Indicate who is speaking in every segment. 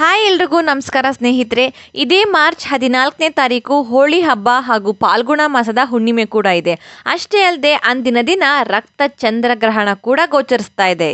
Speaker 1: Hi ಎಲ್ರಿಗೂ ನಮಸ್ಕಾರ ಸ್ನೇಹಿತರೆ. ಇದೇ ಮಾರ್ಚ್ ಹದಿನಾಲ್ಕನೇ ತಾರೀಕು ಹೋಳಿ ಹಬ್ಬ ಹಾಗೂ ಪಾಲ್ಗುಣ ಮಾಸದ ಹುಣ್ಣಿಮೆ ಕೂಡ ಇದೆ. ಅಷ್ಟೇ ಅಲ್ಲದೆ ಅಂದಿನ ದಿನ ರಕ್ತ ಚಂದ್ರಗ್ರಹಣ ಕೂಡ ಗೋಚರಿಸ್ತಾ ಇದೆ.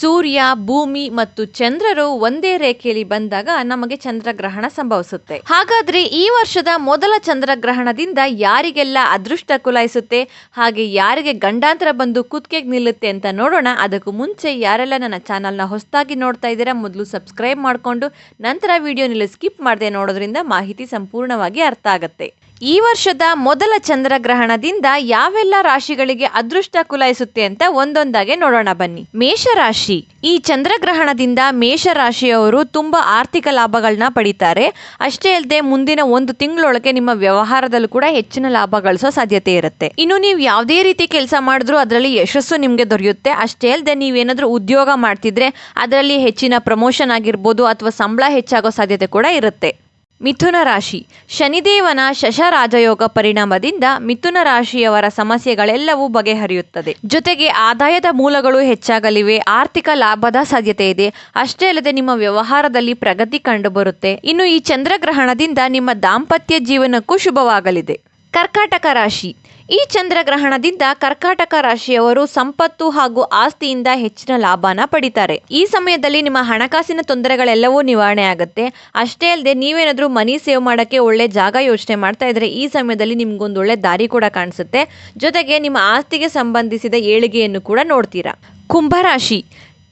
Speaker 1: ಸೂರ್ಯ, ಭೂಮಿ ಮತ್ತು ಚಂದ್ರರು ಒಂದೇ ರೇಖೆಯಲ್ಲಿ ಬಂದಾಗ ನಮಗೆ ಚಂದ್ರಗ್ರಹಣ ಸಂಭವಿಸುತ್ತೆ. ಹಾಗಾದ್ರೆ ಈ ವರ್ಷದ ಮೊದಲ ಚಂದ್ರಗ್ರಹಣದಿಂದ ಯಾರಿಗೆಲ್ಲ ಅದೃಷ್ಟ ಕುಲಾಯಿಸುತ್ತೆ, ಹಾಗೆ ಯಾರಿಗೆ ಗಂಡಾಂತರ ಬಂದು ಕುತ್ತಿಗೆಗೆ ನಿಲ್ಲುತ್ತೆ ಅಂತ ನೋಡೋಣ. ಅದಕ್ಕೂ ಮುಂಚೆ ಯಾರೆಲ್ಲ ನನ್ನ ಚಾನಲ್ನ ಹೊಸದಾಗಿ ನೋಡ್ತಾ ಇದ್ದೀರಾ, ಮೊದಲು ಸಬ್ಸ್ಕ್ರೈಬ್ ಮಾಡಿಕೊಂಡು ನಂತರ ವಿಡಿಯೋನಲ್ಲಿ ಸ್ಕಿಪ್ ಮಾಡದೆ ನೋಡೋದ್ರಿಂದ ಮಾಹಿತಿ ಸಂಪೂರ್ಣವಾಗಿ ಅರ್ಥ ಆಗುತ್ತೆ. ಈ ವರ್ಷದ ಮೊದಲ ಚಂದ್ರಗ್ರಹಣದಿಂದ ಯಾವೆಲ್ಲ ರಾಶಿಗಳಿಗೆ ಅದೃಷ್ಟ ಕುಲಾಯಿಸುತ್ತೆ ಅಂತ ಒಂದೊಂದಾಗೆ ನೋಡೋಣ ಬನ್ನಿ. ಮೇಷರಾಶಿ. ಈ ಚಂದ್ರಗ್ರಹಣದಿಂದ ಮೇಷರಾಶಿಯವರು ತುಂಬಾ ಆರ್ಥಿಕ ಲಾಭಗಳನ್ನ ಪಡಿತಾರೆ. ಅಷ್ಟೇ ಅಲ್ಲದೆ ಮುಂದಿನ ಒಂದು ತಿಂಗಳೊಳಗೆ ನಿಮ್ಮ ವ್ಯವಹಾರದಲ್ಲೂ ಕೂಡ ಹೆಚ್ಚಿನ ಲಾಭ ಗಳಿಸೋ ಸಾಧ್ಯತೆ ಇರುತ್ತೆ. ಇನ್ನು ನೀವು ಯಾವುದೇ ರೀತಿ ಕೆಲಸ ಮಾಡಿದ್ರು ಅದರಲ್ಲಿ ಯಶಸ್ಸು ನಿಮಗೆ ದೊರೆಯುತ್ತೆ. ಅಷ್ಟೇ ಅಲ್ಲದೆ ನೀವೇನಾದ್ರೂ ಉದ್ಯೋಗ ಮಾಡ್ತಿದ್ರೆ ಅದರಲ್ಲಿ ಹೆಚ್ಚಿನ ಪ್ರಮೋಷನ್ ಆಗಿರ್ಬೋದು ಅಥವಾ ಸಂಬಳ ಹೆಚ್ಚಾಗೋ ಸಾಧ್ಯತೆ ಕೂಡ ಇರುತ್ತೆ. ಮಿಥುನ ರಾಶಿ. ಶನಿದೇವನ ಶಶರಾಜಯೋಗ ಪರಿಣಾಮದಿಂದ ಮಿಥುನ ರಾಶಿಯವರ ಸಮಸ್ಯೆಗಳೆಲ್ಲವೂ ಬಗೆಹರಿಯುತ್ತದೆ. ಜೊತೆಗೆ ಆದಾಯದ ಮೂಲಗಳು ಹೆಚ್ಚಾಗಲಿವೆ, ಆರ್ಥಿಕ ಲಾಭದ ಸಾಧ್ಯತೆ ಇದೆ. ಅಷ್ಟೇ ಅಲ್ಲದೆ ನಿಮ್ಮ ವ್ಯವಹಾರದಲ್ಲಿ ಪ್ರಗತಿ ಕಂಡುಬರುತ್ತೆ. ಇನ್ನು ಈ ಚಂದ್ರಗ್ರಹಣದಿಂದ ನಿಮ್ಮ ದಾಂಪತ್ಯ ಜೀವನಕ್ಕೂ ಶುಭವಾಗಲಿದೆ. ಕರ್ಕಾಟಕ ರಾಶಿ. ಈ ಚಂದ್ರಗ್ರಹಣದಿಂದ ಕರ್ಕಾಟಕ ರಾಶಿಯವರು ಸಂಪತ್ತು ಹಾಗೂ ಆಸ್ತಿಯಿಂದ ಹೆಚ್ಚಿನ ಲಾಭನ ಪಡಿತಾರೆ. ಈ ಸಮಯದಲ್ಲಿ ನಿಮ್ಮ ಹಣಕಾಸಿನ ತೊಂದರೆಗಳೆಲ್ಲವೂ ನಿವಾರಣೆ ಆಗುತ್ತೆ. ಅಷ್ಟೇ ಅಲ್ಲದೆ ನೀವೇನಾದರೂ ಮನಿ ಸೇವ್ ಮಾಡೋಕ್ಕೆ ಒಳ್ಳೆ ಜಾಗ ಯೋಚನೆ ಮಾಡ್ತಾ ಇದ್ರೆ ಈ ಸಮಯದಲ್ಲಿ ನಿಮ್ಗೊಂದು ಒಳ್ಳೆ ದಾರಿ ಕೂಡ ಕಾಣಿಸುತ್ತೆ. ಜೊತೆಗೆ ನಿಮ್ಮ ಆಸ್ತಿಗೆ ಸಂಬಂಧಿಸಿದ ಏಳಿಗೆಯನ್ನು ಕೂಡ ನೋಡ್ತೀರಾ. ಕುಂಭರಾಶಿ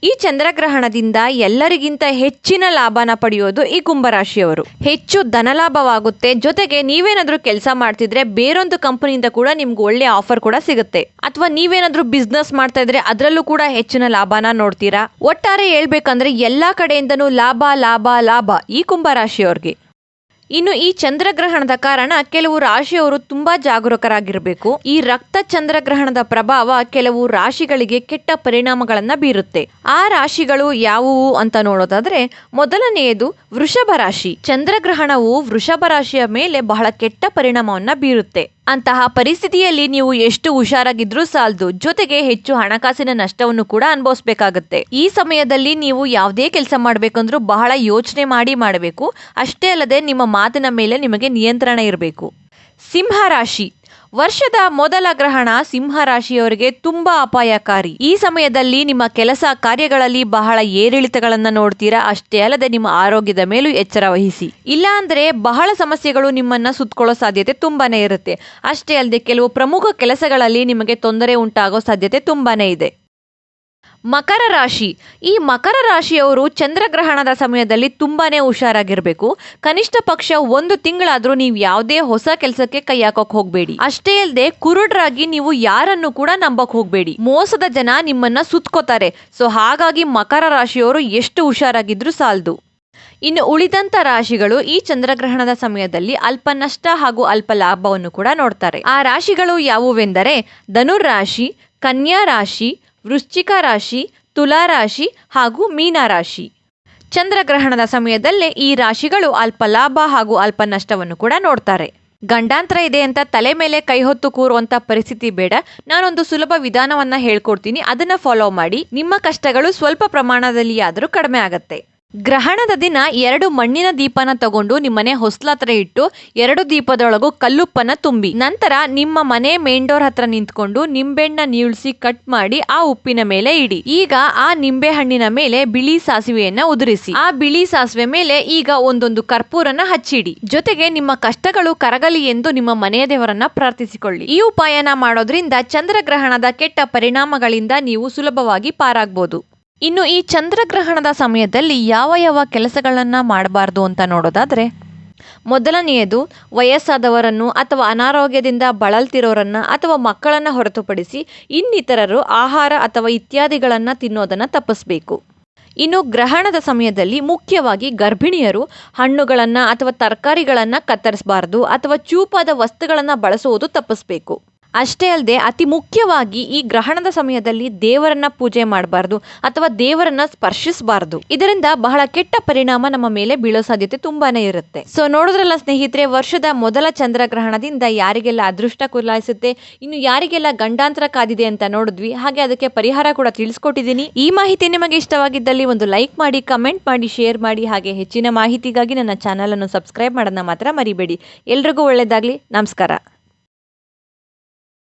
Speaker 1: ಈ ಚಂದ್ರಗ್ರಹಣದಿಂದ ಎಲ್ಲರಿಗಿಂತ ಹೆಚ್ಚಿನ ಲಾಭನ ಪಡೆಯೋದು ಈ ಕುಂಭರಾಶಿಯವರು. ಹೆಚ್ಚು ಧನಲಾಭವಾಗುತ್ತೆ. ಜೊತೆಗೆ ನೀವೇನಾದ್ರೂ ಕೆಲಸ ಮಾಡ್ತಿದ್ರೆ ಬೇರೊಂದು ಕಂಪನಿಯಿಂದ ಕೂಡ ನಿಮ್ಗೆ ಒಳ್ಳೆ ಆಫರ್ ಕೂಡ ಸಿಗುತ್ತೆ. ಅಥವಾ ನೀವೇನಾದ್ರೂ ಬಿಸ್ನೆಸ್ ಮಾಡ್ತಾ ಇದ್ರೆ ಅದರಲ್ಲೂ ಕೂಡ ಹೆಚ್ಚಿನ ಲಾಭನ ನೋಡ್ತೀರಾ? ಒಟ್ಟಾರೆ ಹೇಳ್ಬೇಕಂದ್ರೆ ಎಲ್ಲಾ ಕಡೆಯಿಂದನೂ ಲಾಭ ಲಾಭ ಲಾಭ ಈ ಕುಂಭರಾಶಿಯವ್ರಿಗೆ. ಇನ್ನು ಈ ಚಂದ್ರಗ್ರಹಣದ ಕಾರಣ ಕೆಲವು ರಾಶಿಯವರು ತುಂಬಾ ಜಾಗರೂಕರಾಗಿರಬೇಕು. ಈ ರಕ್ತ ಚಂದ್ರಗ್ರಹಣದ ಪ್ರಭಾವ ಕೆಲವು ರಾಶಿಗಳಿಗೆ ಕೆಟ್ಟ ಪರಿಣಾಮಗಳನ್ನ ಬೀರುತ್ತೆ. ಆ ರಾಶಿಗಳು ಯಾವುವು ಅಂತ ನೋಡೋದಾದ್ರೆ, ಮೊದಲನೆಯದು ವೃಷಭ ರಾಶಿ. ಚಂದ್ರಗ್ರಹಣವು ವೃಷಭ ರಾಶಿಯ ಮೇಲೆ ಬಹಳ ಕೆಟ್ಟ ಪರಿಣಾಮವನ್ನ ಬೀರುತ್ತೆ. ಅಂತಹ ಪರಿಸ್ಥಿತಿಯಲ್ಲಿ ನೀವು ಎಷ್ಟು ಹುಷಾರಾಗಿದ್ರೂ ಸಾಲದು. ಜೊತೆಗೆ ಹೆಚ್ಚು ಹಣಕಾಸಿನ ನಷ್ಟವನ್ನು ಕೂಡ ಅನುಭವಿಸಬೇಕಾಗುತ್ತೆ. ಈ ಸಮಯದಲ್ಲಿ ನೀವು ಯಾವುದೇ ಕೆಲಸ ಮಾಡಬೇಕಂದ್ರೂ ಬಹಳ ಯೋಚನೆ ಮಾಡಿ ಮಾಡಬೇಕು. ಅಷ್ಟೇ ಅಲ್ಲದೆ ನಿಮ್ಮ ಮಾತಿನ ಮೇಲೆ ನಿಮಗೆ ನಿಯಂತ್ರಣ ಇರಬೇಕು. ಸಿಂಹ ರಾಶಿ. ವರ್ಷದ ಮೊದಲ ಗ್ರಹಣ ಸಿಂಹ ರಾಶಿಯವರಿಗೆ ತುಂಬಾ ಅಪಾಯಕಾರಿ. ಈ ಸಮಯದಲ್ಲಿ ನಿಮ್ಮ ಕೆಲಸ ಕಾರ್ಯಗಳಲ್ಲಿ ಬಹಳ ಏರಿಳಿತಗಳನ್ನ ನೋಡ್ತೀರಾ? ಅಷ್ಟೇ ಅಲ್ಲದೆ ನಿಮ್ಮ ಆರೋಗ್ಯದ ಮೇಲೂ ಎಚ್ಚರ ವಹಿಸಿ. ಇಲ್ಲಾಂದ್ರೆ ಬಹಳ ಸಮಸ್ಯೆಗಳು ನಿಮ್ಮನ್ನ ಸುತ್ತಕೊಳ್ಳೋ ಸಾಧ್ಯತೆ ತುಂಬಾನೇ ಇರುತ್ತೆ. ಅಷ್ಟೇ ಅಲ್ಲದೆ ಕೆಲವು ಪ್ರಮುಖ ಕೆಲಸಗಳಲ್ಲಿ ನಿಮಗೆ ತೊಂದರೆ ಉಂಟಾಗೋ ಸಾಧ್ಯತೆ ತುಂಬಾನೇ ಇದೆ. ಮಕರ ರಾಶಿ. ಈ ಮಕರ ರಾಶಿಯವರು ಚಂದ್ರಗ್ರಹಣದ ಸಮಯದಲ್ಲಿ ತುಂಬಾನೇ ಹುಷಾರಾಗಿರಬೇಕು. ಕನಿಷ್ಠ ಪಕ್ಷ ಒಂದು ತಿಂಗಳಾದರೂ ನೀವು ಯಾವುದೇ ಹೊಸ ಕೆಲಸಕ್ಕೆ ಕೈ ಹಾಕೋಕೆ ಹೋಗಬೇಡಿ. ಅಷ್ಟೇ ಅಲ್ಲದೆ ಕುರುಡ್ರಾಗಿ ನೀವು ಯಾರನ್ನು ಕೂಡ ನಂಬಕ್ ಹೋಗಬೇಡಿ. ಮೋಸದ ಜನ ನಿಮ್ಮನ್ನ ಸುತ್ಕೋತಾರೆ. ಸೊ ಹಾಗಾಗಿ ಮಕರ ರಾಶಿಯವರು ಎಷ್ಟು ಹುಷಾರಾಗಿದ್ರು ಸಾಲದು. ಇನ್ನು ಉಳಿದಂತ ರಾಶಿಗಳು ಈ ಚಂದ್ರಗ್ರಹಣದ ಸಮಯದಲ್ಲಿ ಅಲ್ಪ ನಷ್ಟ ಹಾಗೂ ಅಲ್ಪ ಲಾಭವನ್ನು ಕೂಡ ನೋಡ್ತಾರೆ. ಆ ರಾಶಿಗಳು ಯಾವುವೆಂದರೆ ಧನುರಾಶಿ ರಾಶಿ, ಕನ್ಯಾ ರಾಶಿ ವೃಶ್ಚಿಕ ರಾಶಿ, ತುಲಾ ರಾಶಿ ಹಾಗೂ ಮೀನ ರಾಶಿ. ಚಂದ್ರಗ್ರಹಣದ ಸಮಯದಲ್ಲೇ ಈ ರಾಶಿಗಳು ಅಲ್ಪ ಲಾಭ ಹಾಗೂ ಅಲ್ಪ ನಷ್ಟವನ್ನು ಕೂಡ ನೋಡ್ತಾರೆ. ಗಂಡಾಂತರ ಇದೆ ಅಂತ ತಲೆ ಮೇಲೆ ಕೈ ಹೊತ್ತು ಕೂರುವಂತ ಪರಿಸ್ಥಿತಿ ಬೇಡ. ನಾನೊಂದು ಸುಲಭ ವಿಧಾನವನ್ನ ಹೇಳ್ಕೊಡ್ತೀನಿ. ಅದನ್ನ ಫಾಲೋ ಮಾಡಿ. ನಿಮ್ಮ ಕಷ್ಟಗಳು ಸ್ವಲ್ಪ ಪ್ರಮಾಣದಲ್ಲಿ ಆದರೂ ಕಡಿಮೆ ಆಗತ್ತೆ. ಗ್ರಹಣದ ದಿನ ಎರಡು ಮಣ್ಣಿನ ದೀಪನ ತಗೊಂಡು ನಿಮ್ಮನೆ ಹೊಸ್ಲ ಹತ್ರ ಇಟ್ಟು ಎರಡು ದೀಪದೊಳಗೂ ಕಲ್ಲುಪ್ಪನ ತುಂಬಿ. ನಂತರ ನಿಮ್ಮ ಮನೆ ಮೇಂಡೋರ್ ಡೋರ್ ಹತ್ರ ನಿಂತ್ಕೊಂಡು ನಿಂಬೆಣ್ಣ ನೀಳ್ಸಿ ಕಟ್ ಮಾಡಿ ಆ ಉಪ್ಪಿನ ಮೇಲೆ ಇಡಿ. ಈಗ ಆ ನಿಂಬೆ ಹಣ್ಣಿನ ಮೇಲೆ ಬಿಳಿ ಸಾಸಿವೆಯನ್ನ ಉದುರಿಸಿ. ಆ ಬಿಳಿ ಸಾಸಿವೆ ಮೇಲೆ ಈಗ ಒಂದೊಂದು ಕರ್ಪೂರನ ಹಚ್ಚಿಡಿ. ಜೊತೆಗೆ ನಿಮ್ಮ ಕಷ್ಟಗಳು ಕರಗಲಿ ಎಂದು ನಿಮ್ಮ ಮನೆಯ ದೇವರನ್ನ ಪ್ರಾರ್ಥಿಸಿಕೊಳ್ಳಿ. ಈ ಉಪಾಯನ ಮಾಡೋದ್ರಿಂದ ಚಂದ್ರಗ್ರಹಣದ ಕೆಟ್ಟ ಪರಿಣಾಮಗಳಿಂದ ನೀವು ಸುಲಭವಾಗಿ ಪಾರಾಗ್ಬೋದು. ಇನ್ನು ಈ ಚಂದ್ರಗ್ರಹಣದ ಸಮಯದಲ್ಲಿ ಯಾವ ಯಾವ ಕೆಲಸಗಳನ್ನು ಮಾಡಬಾರ್ದು ಅಂತ ನೋಡೋದಾದರೆ, ಮೊದಲನೆಯದು ವಯಸ್ಸಾದವರನ್ನು ಅಥವಾ ಅನಾರೋಗ್ಯದಿಂದ ಬಳಲ್ತಿರೋರನ್ನು ಅಥವಾ ಮಕ್ಕಳನ್ನು ಹೊರತುಪಡಿಸಿ ಇನ್ನಿತರರು ಆಹಾರ ಅಥವಾ ಇತ್ಯಾದಿಗಳನ್ನು ತಿನ್ನೋದನ್ನು ತಪ್ಪಿಸಬೇಕು. ಇನ್ನು ಗ್ರಹಣದ ಸಮಯದಲ್ಲಿ ಮುಖ್ಯವಾಗಿ ಗರ್ಭಿಣಿಯರು ಹಣ್ಣುಗಳನ್ನು ಅಥವಾ ತರಕಾರಿಗಳನ್ನು ಕತ್ತರಿಸಬಾರ್ದು ಅಥವಾ ಚೂಪಾದ ವಸ್ತುಗಳನ್ನು ಬಳಸುವುದು ತಪ್ಪಿಸ್ಬೇಕು. ಅಷ್ಟೇ ಅಲ್ಲದೆ ಅತಿ ಮುಖ್ಯವಾಗಿ ಈ ಗ್ರಹಣದ ಸಮಯದಲ್ಲಿ ದೇವರನ್ನ ಪೂಜೆ ಮಾಡಬಾರ್ದು ಅಥವಾ ದೇವರನ್ನ ಸ್ಪರ್ಶಿಸಬಾರ್ದು. ಇದರಿಂದ ಬಹಳ ಕೆಟ್ಟ ಪರಿಣಾಮ ನಮ್ಮ ಮೇಲೆ ಬೀಳೋ ಸಾಧ್ಯತೆ ತುಂಬಾನೇ ಇರುತ್ತೆ. ಸೊ ನೋಡಿದ್ರಲ್ಲ ಸ್ನೇಹಿತರೆ, ವರ್ಷದ ಮೊದಲ ಚಂದ್ರಗ್ರಹಣದಿಂದ ಯಾರಿಗೆಲ್ಲ ಅದೃಷ್ಟ ಕುಲಾಯಿಸುತ್ತೆ, ಇನ್ನು ಯಾರಿಗೆಲ್ಲ ಗಂಡಾಂತರ ಕಾದಿದೆ ಅಂತ ನೋಡಿದ್ವಿ, ಹಾಗೆ ಅದಕ್ಕೆ ಪರಿಹಾರ ಕೂಡ ತಿಳಿಸ್ಕೊಟ್ಟಿದ್ದೀನಿ. ಈ ಮಾಹಿತಿ ನಿಮಗೆ ಇಷ್ಟವಾಗಿದ್ದಲ್ಲಿ ಒಂದು ಲೈಕ್ ಮಾಡಿ, ಕಮೆಂಟ್ ಮಾಡಿ, ಶೇರ್ ಮಾಡಿ, ಹಾಗೆ ಹೆಚ್ಚಿನ ಮಾಹಿತಿಗಾಗಿ ನನ್ನ ಚಾನಲ್ ಅನ್ನು ಸಬ್ಸ್ಕ್ರೈಬ್ ಮಾಡೋದನ್ನ ಮಾತ್ರ ಮರಿಬೇಡಿ. ಎಲ್ರಿಗೂ ಒಳ್ಳೆಯದಾಗಲಿ ನಮಸ್ಕಾರ.